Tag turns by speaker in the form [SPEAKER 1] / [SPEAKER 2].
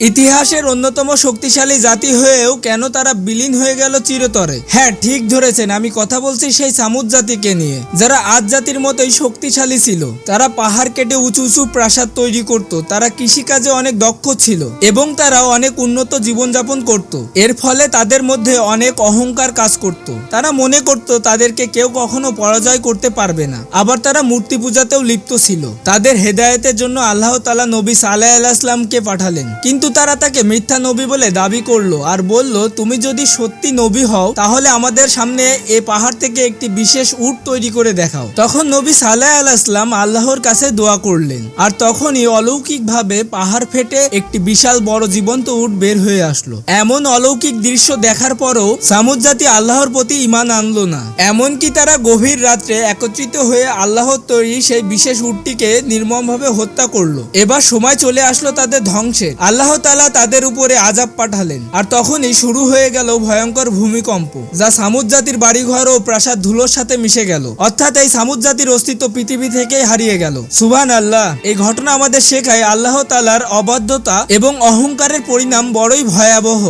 [SPEAKER 1] ইতিহাসের অন্যতম শক্তিশালী জাতি হয়েও কেন তারা বিলীন হয়ে গেল চিরতরে? হ্যাঁ ঠিক ধরেছেন, আমি কথা বলছি সেই সামুদ জাতিকে নিয়ে। যারা আজ জাতির মতোই শক্তিশালী ছিল, তারা পাহাড় কেটে উঁচু উঁচু প্রাসাদ তৈরি করত, তারা কৃষিকাজে অনেক দক্ষ ছিল, এবং তারা অনেক উন্নত জীবনযাপন করত। এর ফলে তাদের মধ্যে অনেক অহংকার কাজ করত। তারা মনে করত, তাদেরকে কেউ কখনো পরাজয় করতে পারবে না। আবার তারা মূর্তি পূজাতেও লিপ্ত ছিল। তাদের হেদায়েতের জন্য আল্লাহ তালা নবী সালাহ আলাইসলামকে পাঠালেন। কিন্তু তারা তাকে মিথ্যা নবী বলে দাবি করল আর বলল, তুমি যদি সত্যি নবী হও, তাহলে আমাদের সামনে এ পাহাড় থেকে একটি বিশেষ উট তৈরি করে দেখাও। তখন নবী সালাহ আলাইসলাম আল্লাহর কাছে দোয়া করলেন। আর তখনই অলৌকিকভাবে পাহাড় ফেটে একটি বিশাল বড় জীবন্ত উট বের হয়ে আসলো। এমন অলৌকিক দৃশ্য দেখার পরও সামুদ জাতি আল্লাহর প্রতি ইমান আনলো না। এমনকি তারা গভীর রাত্রে একত্রিত হয়ে আল্লাহর তৈরি সেই বিশেষ উটটিকে নির্মমভাবে হত্যা করল। এবার সময় চলে আসলো তাদের ধ্বংসের। আল্লাহ তালা তাদের উপরে আজাব পাঠালেন। আর তখনই শুরু হয়ে গেল ভয়ঙ্কর ভূমিকম্প, যা সামুদ জাতির বাড়িঘর ও প্রাসাদ ধুলোর সাথে মিশে গেল। অর্থাৎ এই সামুদ জাতির অস্তিত্ব পৃথিবী থেকেই হারিয়ে গেল। সুভান আল্লাহ এই ঘটনা আমাদের শেখায় আল্লাহ তালার অবাধ্যতা এবং অহংকারের পরিণাম বড়ই ভয়াবহ।